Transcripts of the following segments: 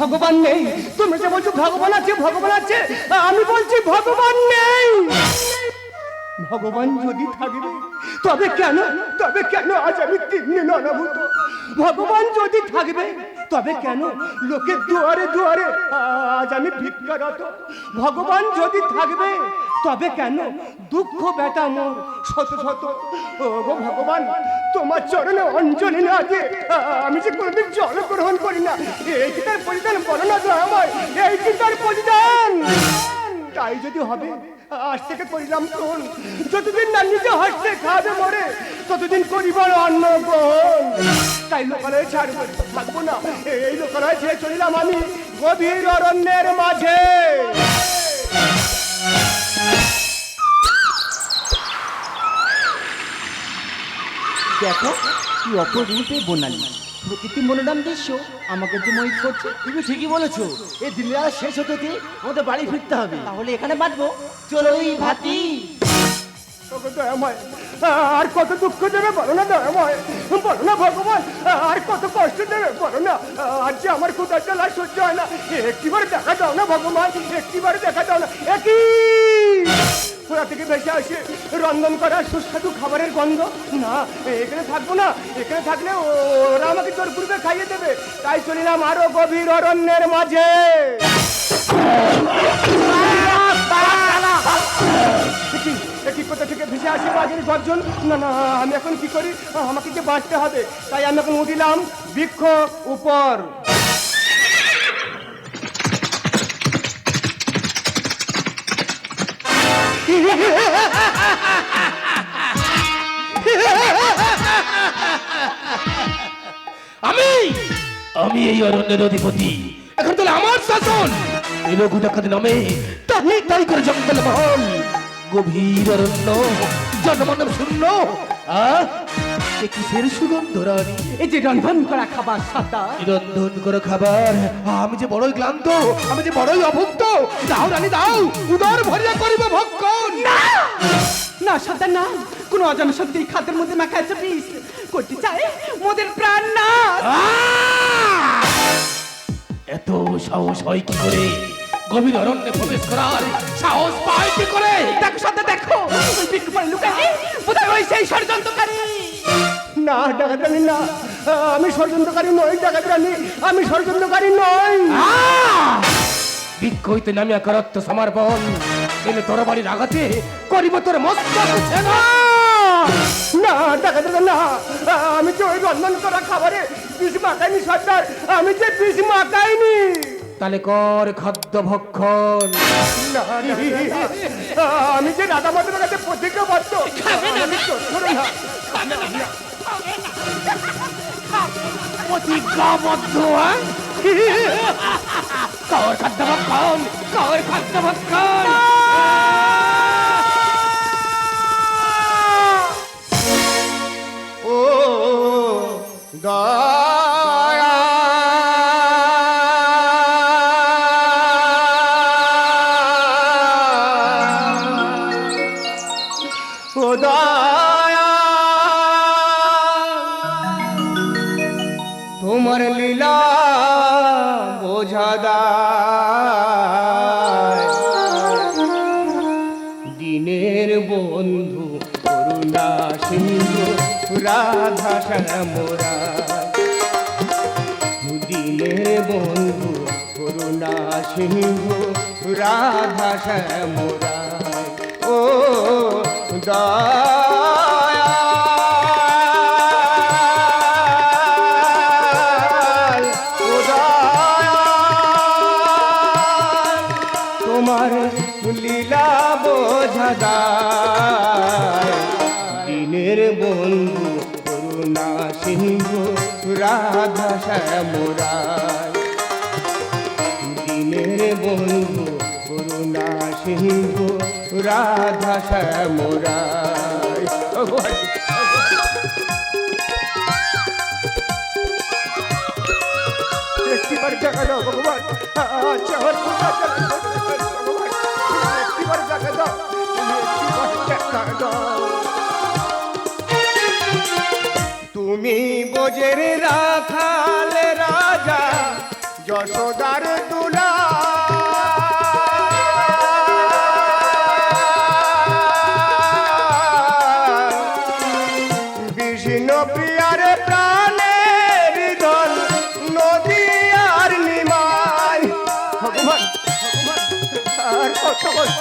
ভগবান নেই। তোমরা যে বলছো ভগবান আছে ভগবান আছে আমি বলছি ভগবান নেই। ভগবান যদি থাকবে, তবে কেন তবে কেন আজ আমি তিন দিন অনাভূত ভগবান যদি থাকবে, তবে কেন লোকের দুয়ারে দুয়ারে আজ আমি ভিক্ষারত? ভগবান যদি থাকবে, তবে কেন দুঃখ ব্যথা মোর শত শত? ও গো ভগবান, তোমার চরণে অঞ্জলি না দিয়ে আমি যে কোনোদিন জল গ্রহণ করি না। এই কি তার পরিধান বলো না তো আমার এই কি তার পরিধান তাই যদি হবে আজ থেকে করিলাম গ্রহণ যতদিন না নিজে হাসতে খাবে মরে, ততদিন করিবার অন্ন গ্রহণ। তাই লোকালয়ে ছাড়বো, থাকব না। এই লোকালয়ে ছেড়ে চলিলাম আমি গভীর অরণ্যের মাঝে। দেখো কি অপরূপে বনালি প্রকৃতি মনোরম দৃশ্য আমাকে যে মোহিত করছে। তুমি ঠিকই বলেছ। এই দিল্লি আর শেষ হতে আমাদের বাড়ি ফিরতে হবে। তাহলে এখানে বাঁধবো। চলোই ভাতি। আর কত দুঃখ দেবে বলো না দয়াময়? বলো না ভগবান আর কত কষ্ট দেবে বলো না? আর যে আমার ক্ষুদার জ্বালা সহ্য হয় না একটিবার দেখা দাও না ভগবান একটিবার দেখা দাও না। একই! ওরা থেকে ভেসে আসে। রন্ধন করা সুস্বাদু খাবারের গন্ধ। না, এখানে থাকব না। এখানে থাকলে ওরা আমাকে তোর পূর্বে খাইয়ে দেবে। তাই চলিলাম আরও গভীর অরণ্যের মাঝে। কি কোথা থেকে ভেসে আসে বাজের গর্জন। না না, আমি এখন কি করি? আমাকে যে বাঁচতে হবে। তাই আমি এখন উঠিলাম বৃক্ষ উপর। আমি আমি এই অরণ্যের অধিপতি। এখন তাহলে আমার শাসন। এই লঘু ডাকাত নামে তাহলে তাই করে জঙ্গল মহল। গভীর অরণ্য, জনমানব শূন্য। আহ? এ কিসের সুগন্ধ রানী? এই যে রন্ধন করা খাবার সাদা। নিরন্ধন করো খাবার? আমি যে বড়ই ক্লান্ত আমি যে বড়ই অভুক্ত দাও রানী দাও উদর ভরিয়া করিব ভক্ষণ। না! না সাদা না। কোনো অজানা সত্যি খাদ্যের মধ্যে মাখা আছে বিষ। করতে চায় মোদের প্রাণ না। এত সাহস হয় কি করে? গভীর অরণ্যে প্রবেশ করার সাহস পায় কি করে? দেখো সাদা দেখো। ওই বিক্রি পরে লুকাই বোধহয় ওই সেই ষড়যন্ত্রকারী। না ডাকাতানি না। আমি ষড়যন্ত্রকারী নই ডাকাতানি আমি ষড়যন্ত্রকারী নই। আহ! বৃক্ষ হইতে নামিয়া করত্ব সমর্পণ। এনে তোর বাড়ির আঘাতে করিব তোর মস্তক ছেদন। না ডাকাতানি না। আমি যে ওই রন্ধন করা খাবারে বিষ মাখাইনি সর্দার। আমি যে বিষ মাখাইনি। তাহলে কর খাদ্য ভক্ষণ। না, না, না, না। আমি যে রাধা মাধবের কাছে প্রতিজ্ঞাবদ্ধ। আমি না। প্রতিজ্ঞাবদ্ধ? কর খাদ্য ভক্ষণ কর খাদ্য রাধা মোরা দিনের বন্ধু করুণা সিংহ রাধা শ্যামরা। ও দয়াল, দিনের বন্ধু করুণা সিংহ, রাধা শ্যামরায়। আচ্ছা দেখা দাও, তুমি বোঝের রাখাল রাজা, যশোদার দুলা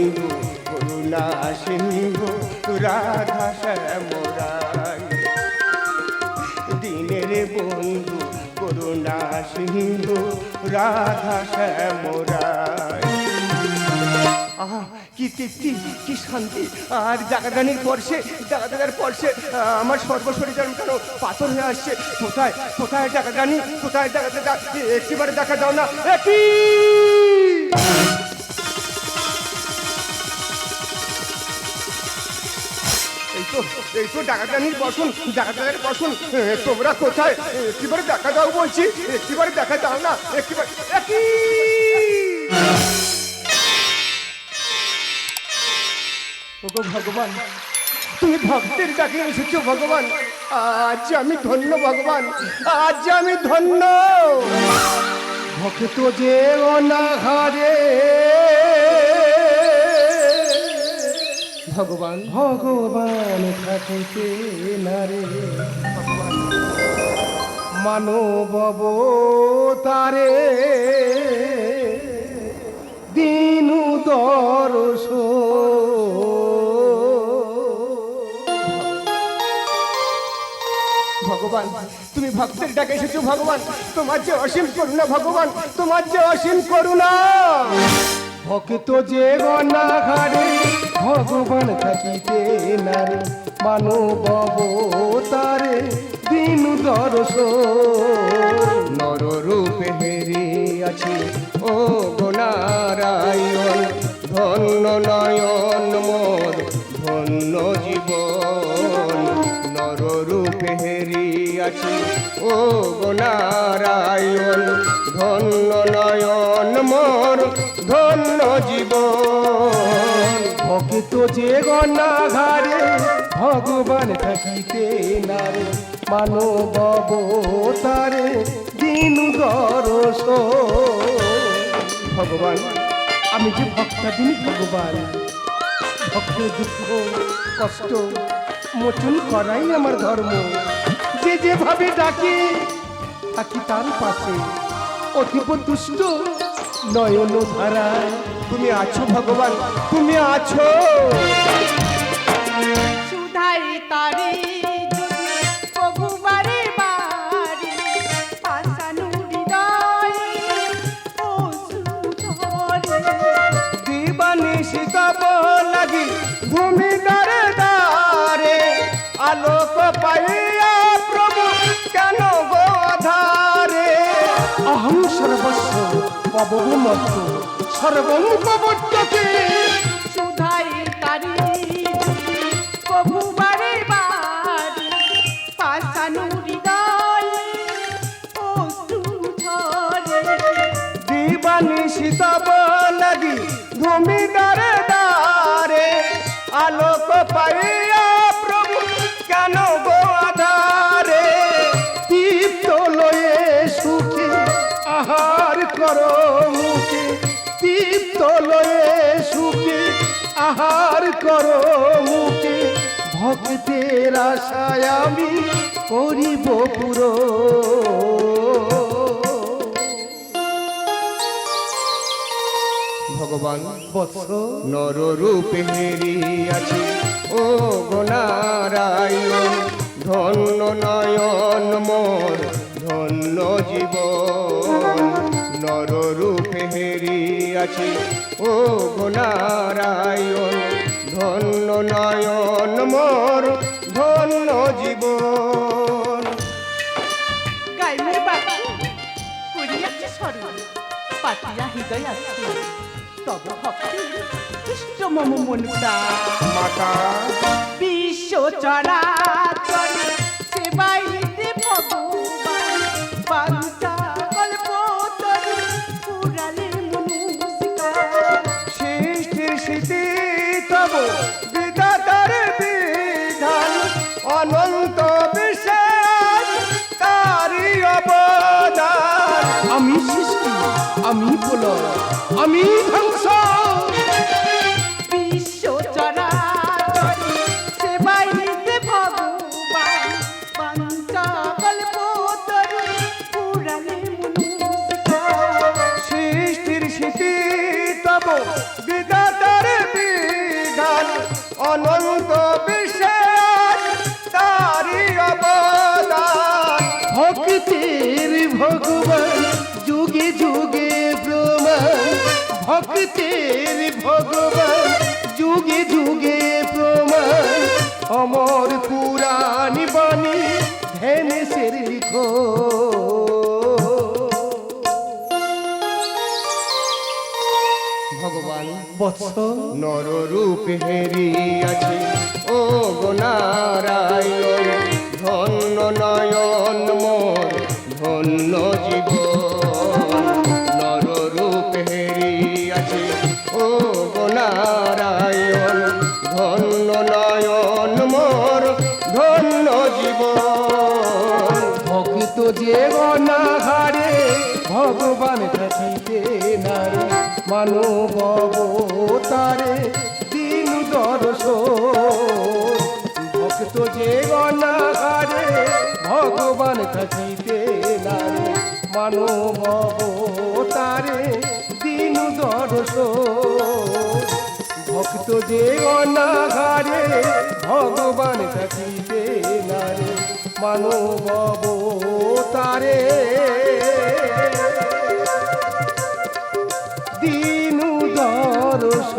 বন্ধু করুণা সিন্ধু, রাধা শ্যামরায়। দিনের বন্ধু, করুণা সিন্ধু, রাধা শ্যামরায়। আহা, কি তৃপ্তি, কি শান্তি। আর জাগাদানির পরশে জাগাদানের পরশে আমার সর্বশরীর যেন কেন পাথর হয়ে আসছে। কোথায় কোথায় জাগাদানি কোথায় জাগাতে একটিবারে দেখা যাও না। একটি তো এই তো বসুন বসুন। তোমরা কোথায়? দেখা দাও বলছি দেখা দাও না একই ওগো ভগবান, তুমি ভক্তের ডাকে এসেছ ভগবান। আজ আমি ধন্য ভগবান, আজ আমি ধন্য। ভক্ত যে অনাহারে ভগবান। ভগবান থাকিতে নারে মানব তারে দিনু দরস ভগবান তুমি ভক্তের ডাকে এসেছ ভগবান। তোমার যে অসীম করুণা ভগবান তোমার যে অসীম করুণা। ভক্ত যে গণাঘারে ভগবান থাকিতে নারে মানব তারে দিন দরস নর রূপে হেরে আছে ও গোনারায়ণ ধন্য নয়ন মোর, ধন্য জীবন। নর রূপে হেরি আছে ও গোনারায়ণ ধন্য ভক্ত যে গণাঘারে ভগবান থাকিতে নারে, মানব তারে দিন দরস। ভগবান, আমি যে ভক্তাদিনী ভগবান। ভক্তের দুঃখ, কষ্ট, মোচন করাই আমার ধর্ম। যে যেভাবে ডাকে থাকি তার পাশে। অতীব দুষ্ট নয়ন ধারায় তুমি আছো ভগবান তুমি আছো। সুধাই তারি পবু মত্ত সর্বং পবর্ততে সুধাই তারি। যদি প্রভু বারে বারে পাশানু হৃদয় দিবানি সীতাব লাগি ভূমি দারে দারে আলোক পাইয়া প্রভু কেন ভক্তের আশায় আমি করিব পুরো। ভগবান বৎস নর রূপে হেরি আছে ও গণারায়ণ, ধন্য নয়ন মোর, ধন্য জীবন। নররূপে হেরিয়াছি। ও গুণারায়ণ ধন্য নয়ন মোর ধন্য জীবন। গাইমে বাবা করিয়াছে স্মরণ পাতিয়া হৃদয় আছে তব ভক্তি কৃষ্ণ মম মন মাতা। বিশ্ব চরাচর সেবাই বিধাতার বিধান অনন্ত বিশেষ তারি অবদান। আমি সৃষ্টি আমি প্রলয় আমি ধ্বংস। সৃষ্টির স্মৃতি তব অনন্ত বিশেষ তারি অবদান। ভক্তির ভগবান, যুগে যুগে প্রমাণ। ভক্তির ভগবান, যুগে যুগে প্রমাণ। অমর পুরাণী বাণী, ধ্যানে লিখো বৎস নররূপ হেরিয়াছে। ও গনারায়ণ ধন্য নয়ন মোর ধন্য জীবন। নররূপ হেরিয়াছে। ও গনারায়ণ ধন্য নয়ন মোর ধন্য জীবন। ভক্ত যে অনাহারে ভগবান থাকিতে নারে মানব মানব তারে দিন দর্শ। ভক্ত যে অনাঘারে ভগবান থাকিতে নারে মানব তারে দিনু দর্শ।